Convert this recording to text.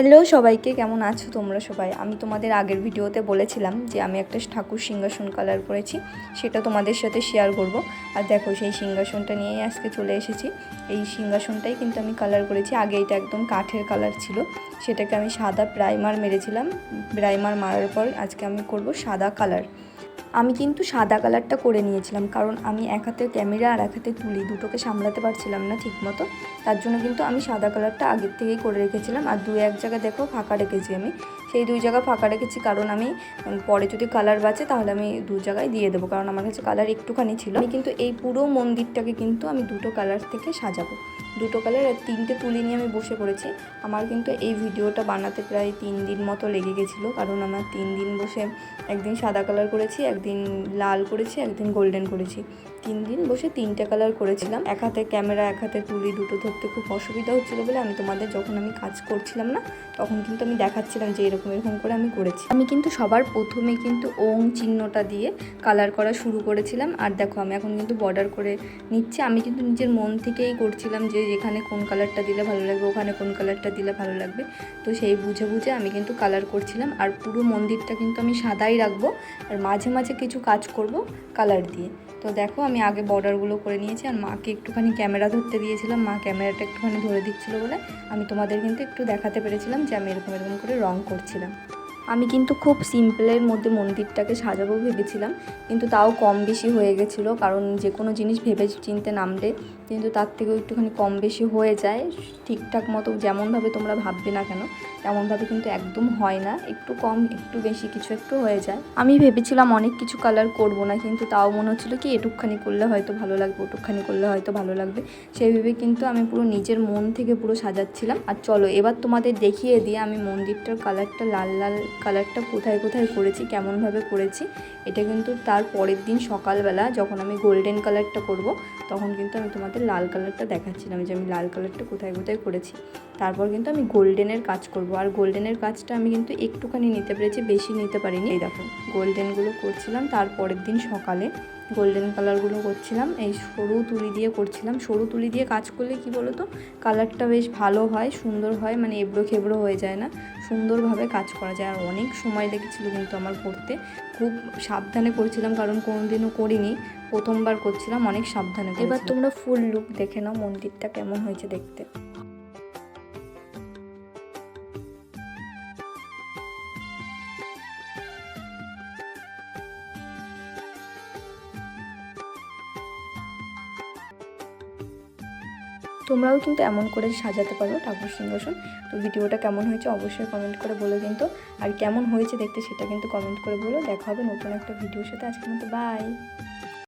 Hello সবাইকে, কেমন আছো তোমরা সবাই? আমি তোমাদের আগের ভিডিওতে বলেছিলাম যে আমি একটা ঠাকুর সিংহাসন কালার করেছি, সেটা তোমাদের সাথে শেয়ার করব। আর দেখো সেই সিংহাসনটা নিয়েই আজকে চলে এসেছি। এই সিংহাসনটাই কিন্তু আমি কালার করেছি। আগে এটা একদম কাঠের কালার ছিল। সেটাকে আমি সাদা প্রাইমার মেরেছিলাম। প্রাইমার মারার পর আজকে আমি করব সাদা কালার আমি কিন্তু সাদা কালারটা করে নিয়েছিলাম, কারণ আমি এক হাতে ক্যামেরা আর এক হাতে তুলি, দুটোকে সামলাতে পারছিলাম না ঠিকমতো। তার জন্য কিন্তু আমি সাদা কালারটা আগের থেকেই করে রেখেছিলাম। আর দু এক জায়গা দেখো ফাঁকা রেখেছি আমি। সেই দুই জায়গা ফাঁকা রেখেছি। কারণ আমি পরে যদি কালার বাঁচে তাহলে আমি দু জায়গায় দিয়ে দেবো। কারণ আমার কাছে কালার একটুখানি ছিল। আমি কিন্তু এই পুরো মন্দিরটাকে কিন্তু আমি দুটো কালার থেকে সাজাবো। দুটো কালার আর তিনটে তুলি নিয়ে আমি বসে পড়েছি। আমার কিন্তু এই ভিডিওটা বানাতে প্রায় তিন দিন মতো লেগে গেছিল। কারণ আমার তিন দিন বসে একদিন সাদা কালার করেছি, একদিন লাল করেছি, একদিন গোল্ডেন করেছি। তিন দিন বসে তিনটে কালার করেছিলাম। এক হাতে ক্যামেরা এক হাতে তুলি, দুটো ধরতে খুব অসুবিধা হচ্ছিল বলে আমি তোমাদের যখন আমি কাজ করছিলাম না, তখন কিন্তু আমি দেখাচ্ছিলাম যে এরকম এরকম করে আমি করেছি। আমি কিন্তু সবার প্রথমে কিন্তু ওং চিহ্নটা দিয়ে কালার করা শুরু করেছিলাম। আর দেখো, আমি এখন কিন্তু বর্ডার করে নিচ্ছি। আমি কিন্তু নিজের মন থেকেই করছিলাম যে এখানে কোন কালারটা দিলে ভালো লাগবে, ওখানে কোন কালারটা দিলে ভালো লাগবে। তো সেই বুঝে বুঝে আমি কিন্তু কালার করছিলাম। আর পুরো মন্দিরটা কিন্তু আমি সাদাই রাখব। আর মাঝে মাঝে কিছু কাজ করব কালার দিয়ে। তো দেখো, আমি আগে বর্ডারগুলো করে নিয়েছি আর মাকে একটুখানি ক্যামেরা ধরতে দিয়েছিলাম। মা ক্যামেরাটা একটুখানি ধরে দিচ্ছিল বলে আমি তোমাদের কিন্তু একটু দেখাতে পেরেছিলাম যে আমি এরকম এরকম করে রং করছিলাম। আমি কিন্তু খুব সিম্পলের মধ্যে মন্দিরটাকে সাজাবো ভেবেছিলাম, কিন্তু তাও কম বেশি হয়ে গেছিল, কারণ যে কোনো জিনিস ভেবে চিনতে নামলে কিন্তু তার থেকেও একটুখানি কম বেশি হয়ে যায়। ঠিকঠাক মতো যেমনভাবে তোমরা ভাববে না কেন, তেমনভাবে কিন্তু একদম হয় না। একটু কম, একটু বেশি, কিছু একটু হয়ে যায়। আমি ভেবেছিলাম অনেক কিছু কালার করব না, কিন্তু তাও মনে হচ্ছিল কি এটুকখানি করলে হয়তো ভালো লাগবে, ওটুকখানি করলে হয়তো ভালো লাগবে। সেই ভেবে কিন্তু আমি পুরো নিজের মন থেকে পুরো সাজাচ্ছিলাম। আর চলো, এবার তোমাদের দেখিয়ে দিয়ে আমি মন্দিরটার কালারটা লাল লাল কালারটা কোথায় কোথায় করেছি, কেমনভাবে করেছি, এটা কিন্তু তার পরের দিন সকালবেলা যখন আমি গোল্ডেন কালারটা করব, তখন কিন্তু আমি তোমাদের লাল কালারটা দেখাচ্ছিলাম যে আমি লাল কালারটা কোথায় কোথায় করেছি। তারপর কিন্তু আমি গোল্ডেনের কাজ করব, আর গোল্ডেনের কাজটা আমি কিন্তু একটুখানি নিতে পেরেছি, বেশি নিতে পারিনি। এই দেখো গোল্ডেনগুলো করছিলাম তারপরের দিন সকালে গোল্ডেন কালারগুলো করছিলাম, এই সরু তুলি দিয়ে করছিলাম। সরু তুলি দিয়ে কাজ করলে কি বলো তো কালারটা বেশ ভালো হয়, সুন্দর হয় মানে এবড়ো খেবড়ো হয়ে যায় না। সুন্দরভাবে কাজ করা যায়। আর অনেক সময় লেগেছিল কিন্তু আমার করতে। খুব সাবধানে করেছিলাম কারণ কোনোদিনও করিনি। প্রথমবার করছিলাম অনেক সাবধানে এবার তোমরা ফুল লুক দেখে নাও মন্দিরটা কেমন হয়েছে দেখতে। তোমরাও কিন্তু এমন করে সাজাতে পারো ঠাকুর সিংহাসন। তো ভিডিওটা কেমন হয়েছে অবশ্যই কমেন্ট করে বলো কিন্তু আর কেমন হয়েছে দেখতে সেটা কিন্তু কমেন্ট করে বলো। দেখা হবে নতুন একটা ভিডিওর সাথে। আজকের মতো বাই